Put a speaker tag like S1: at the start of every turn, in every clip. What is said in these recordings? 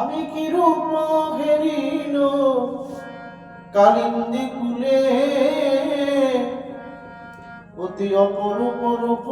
S1: আমি কি রূপ হেরিল কালিন্দি কুলে অতি অপরূপ রূপ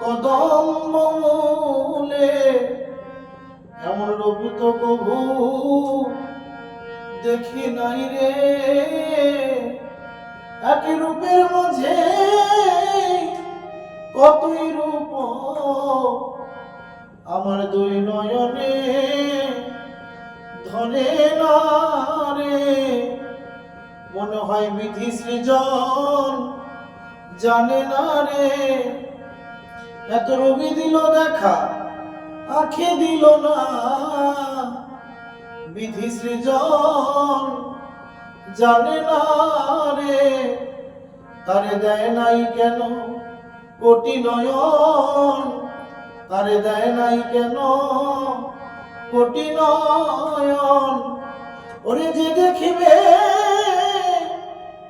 S1: কদম্ব মূলে। এমন রূপ তো কভু দেখি নাই রে। একই রূপের মাঝে কতই রূপ আমার দুই নয়নে ধনে না রে মনে হয় বিধি সৃজন, জানে না রে। এত রবি দিল দেখা, আখে দিল না। বিধি সৃজন, জানে না রে। তারে দেয় নাই কেন কোটি নয়ন? তারে দেয় নাই কেন? কোটি নয়ন। ওরে যে দেখিবে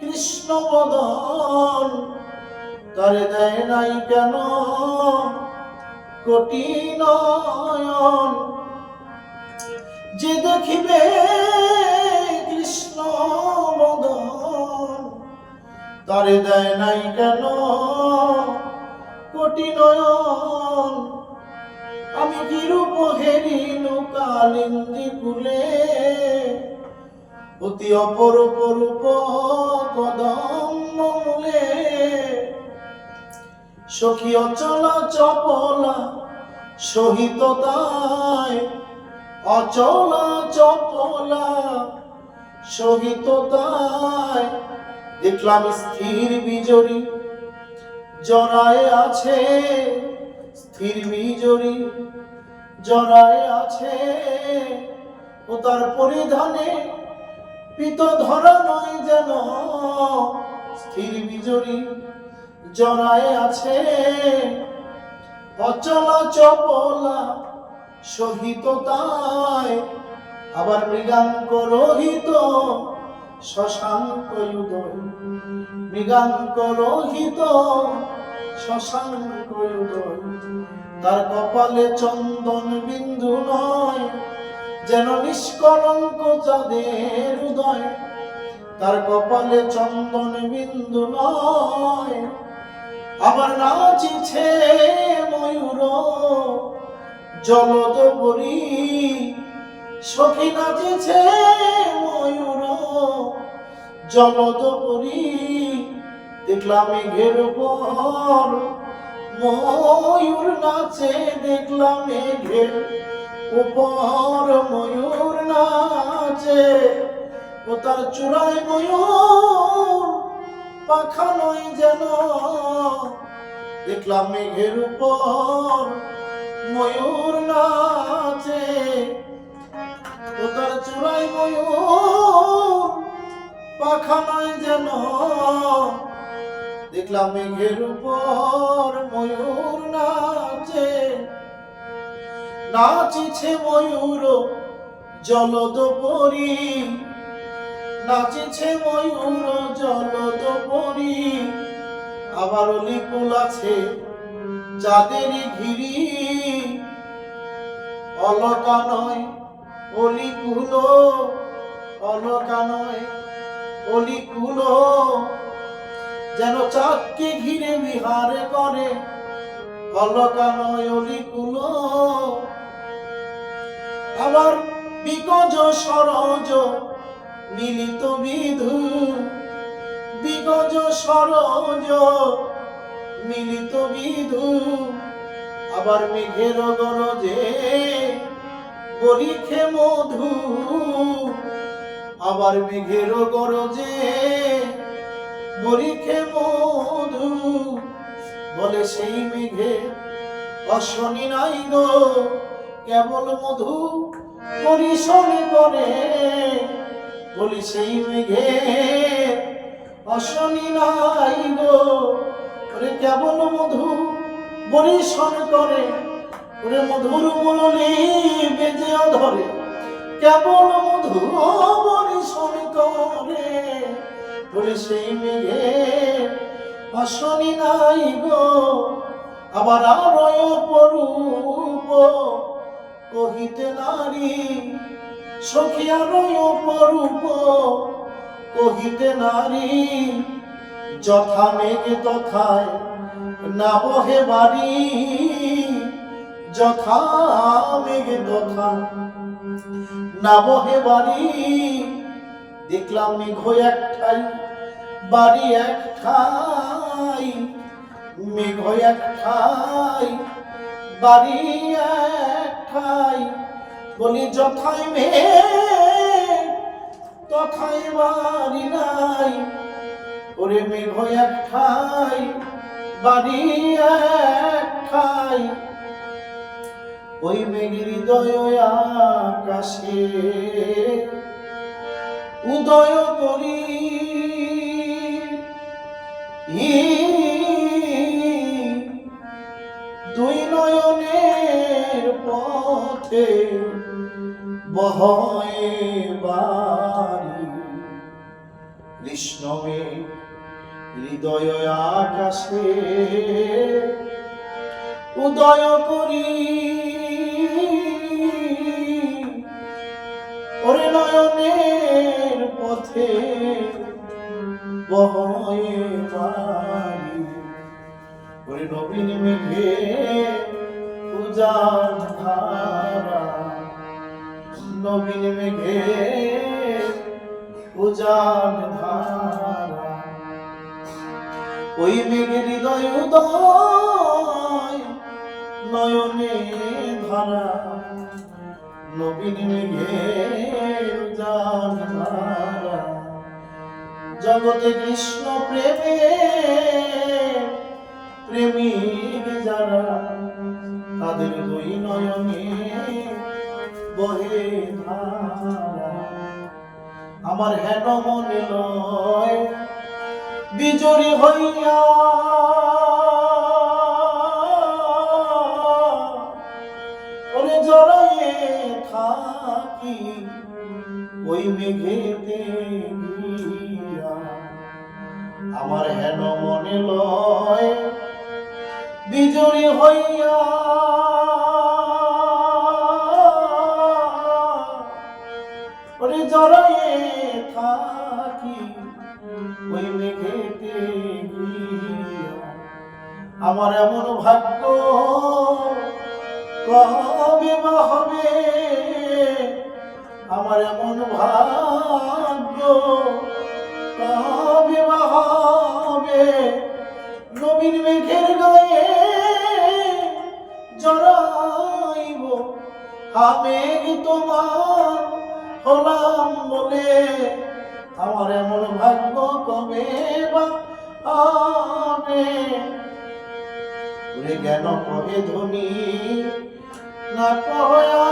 S1: কৃষ্ণ বদন। তারে দেয় নাই কেন? কোটি নয়ন। যে দেখিবে কৃষ্ণ বদন। তারে দেয় নাই কেন? কোটি নয়ন। আমি কি রূপ হেরিল কালিন্দি কুলে। অতি অপরূপ রূপ কদম সখী অচলা চপলা সহিত তাই অচলা চপলা সহিত তাই। দেখলাম স্থির বিজরি জরায় আছে। স্থির বিজরি জরায় আছে ও তার পরিধানে পিত ধরা নয় যেন। স্থির বিজরি জরায় আছে, অচলা চপলা সহিত তাই আবার মৃগাঙ্ক রহিত শশাঙ্ক উদয় মৃগাঙ্ক রহিত শশাঙ্ক উদয় তার কপালে চন্দন বিন্দু নয়, যেন নিষ্কলঙ্ক যাদের হৃদয়। তার কপালে চন্দন বিন্দু নয়, আবার নাচিছে ময়ূর। জলদ পরি সখী নাচিছে ময়ূর। জলদ পরি দেখলাম মেঘের উপর, ময়ূর নাচে, দেখলাম মেঘের উপর ময়ূর নাচে। ও তার চূড়ায় ময়ূর, পাখা নয় যেন। দেখলাম মেঘের উপর ময়ূর নাচে। ও তার চূড়ায় ময়ূর, পাখা নয় যেন। দেখলাম মেঘের উপর ময়ূর নাচে। নাচিছে ময়ূর জলদ পরি নাচিছে ময়ূর জলদ পরি আবার লিপুল আছে যাদের ঘিরি। অলকা নয় অলিকুল অলকা নয় অলিকুল যেন চাঁদকে ঘিরে বিহার করে অলকা নয় আবার বিকজ সরজ মিলিত বিধু বিগজ সরজ মিলিত বিধু। আবার মেঘের গরজে বরিখে মধু, আবার মেঘের গরজে বরিখে মধু? বলে সেই মেঘে অশ্বনি নাই গো। কেবল মধু? পরিশন করে। বলি সেই মেঘে, অশনি নাই গো। ওরে কেবল মধু? বরিশন করে। ওরে মধুর মুরলি বেজে ধরে। কেবল মধু? বরিশন করে বলে সেই মেঘে অশনি নাই আবার আরয় পরূপ। কহিতে নারী সখিয়ার অপরূপ কহিতে নারী, যথা মেঘে তথায় না বহে বাড়ি। যথা মেঘে তথা না বহে বাড়ি। দেখলাম মেঘ একটাই বাড়ি একটাই মেঘ একটাই বাড়ি একটাই বলি যথাই মেঘ তথাই বাড়ি নাই। ওরে, মেঘ একটাই বাড়ি একটাই ওই মেঘের হৃদয় আকাশে উদয় করি। দুই নয়নের পথে বহয়ে বাড়ি কৃষ্ণমে হৃদয় আকাশে উদয় করি। নবীন মেঘে পূজার ধারা। নবীন মেঘে পূজার ধারা। ওই মেঘের হৃদয় উদয় নয়নে ধারা নবীন মেঘের উজান ধারা। জগতে কৃষ্ণ প্রেমে প্রেমিক যারা, তাদের দুই নয়নে বহে আমার হেন মনে লয় বিজড়ি হইয়া। ওরে জড়াইয়ে থাকি ওই মেঘেতে আমার হেন মনে লয় বিজড়ি হইয়া ওরে জড়াইয়ে থাকি, ওই মেঘেতে আমার এমন ভাগ্য কবে বা হবে? আমার এমন ভাগ্য কবে বা হবে? নবীন মেঘের গায়ে জড়াইব। আমেঘ তোমার হলাম বলে আমার এমন ভাগ্য কবে বা ওরে জ্ঞান কহে ধনী? না কয়া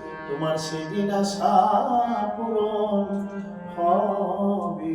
S1: তোমার সেদিন আশা পূরণ হবে।